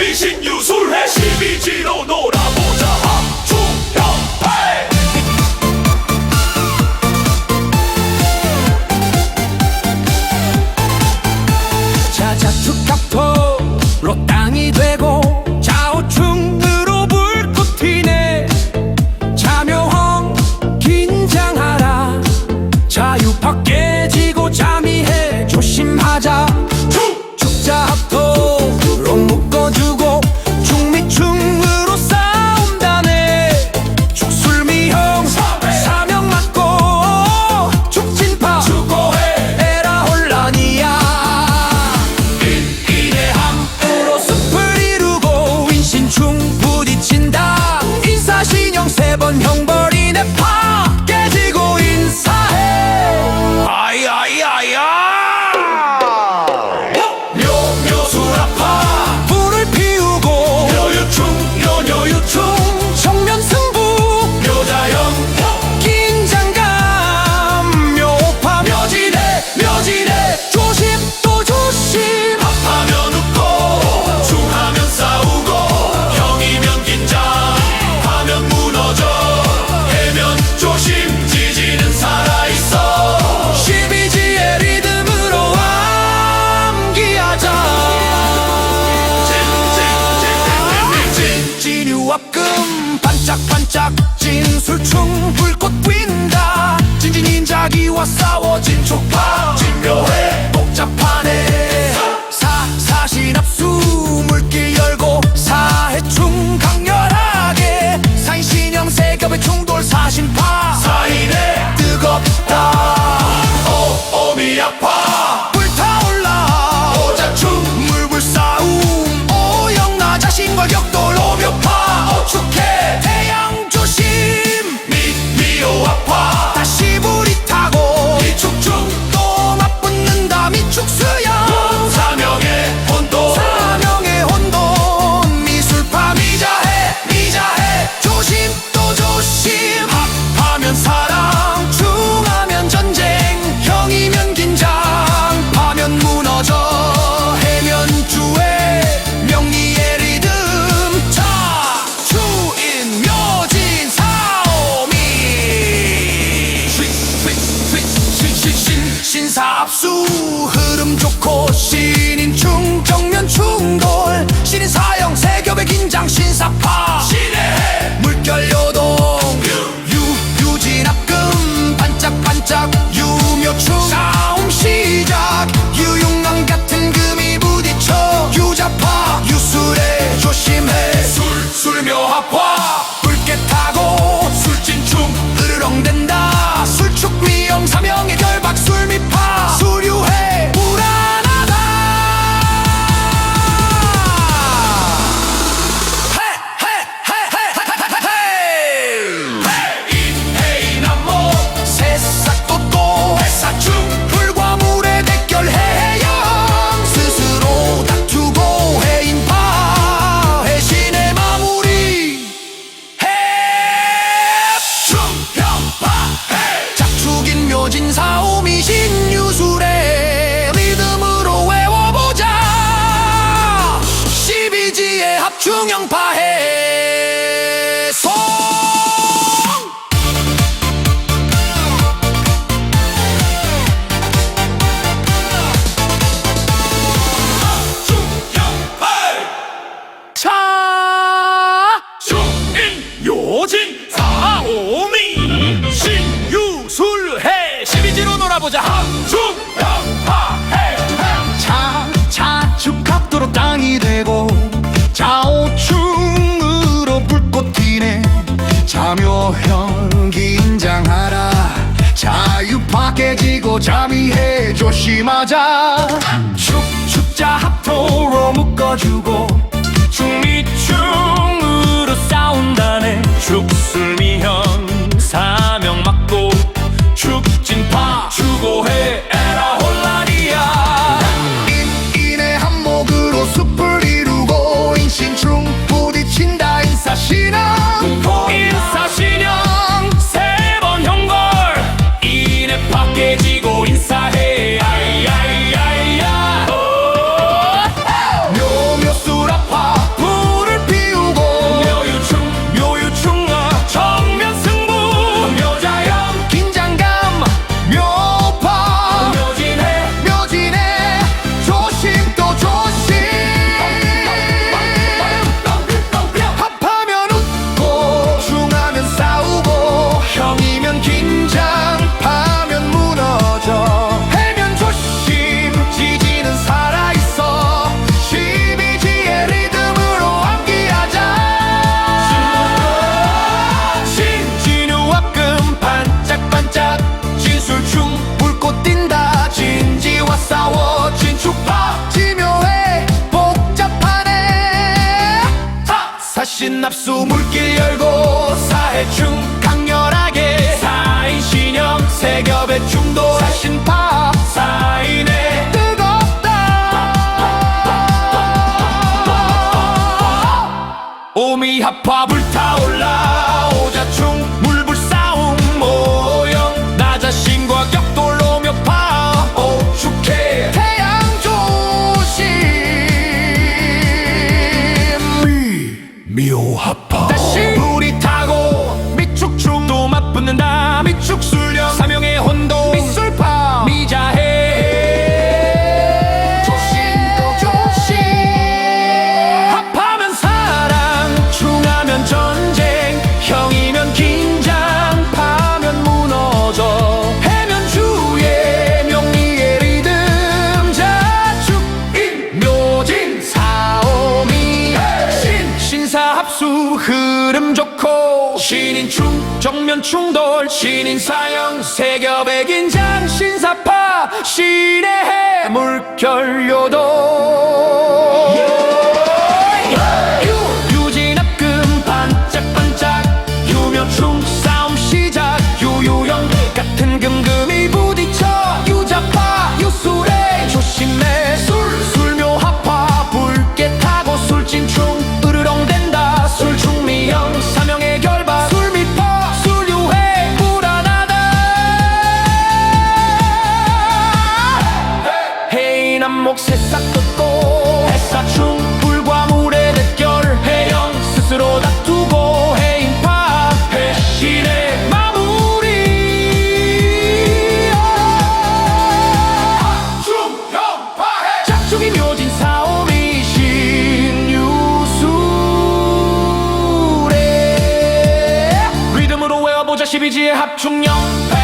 비신유술해. 시비지로 놀아보 반짝반짝 진술충 불꽃 뛴다. 진진인자기와 싸워 진초파 진묘해 복잡하네. 무명파해. 먹고 잠이 해 조심하자. 축축자 합토로 묶어주고 값진 납수 물길 열고 사해충 강렬하게 사인 신형 세겹의 충도 사신파 사인의 뜨겁다. 오미합화 불타올라 오자충 妙合。 신사 합수 흐름 좋고 신인 충 정면 충돌 신인사형 세겹의 긴장 신사파 신의 해 물결 요동 yeah. 여자 12지의 합충령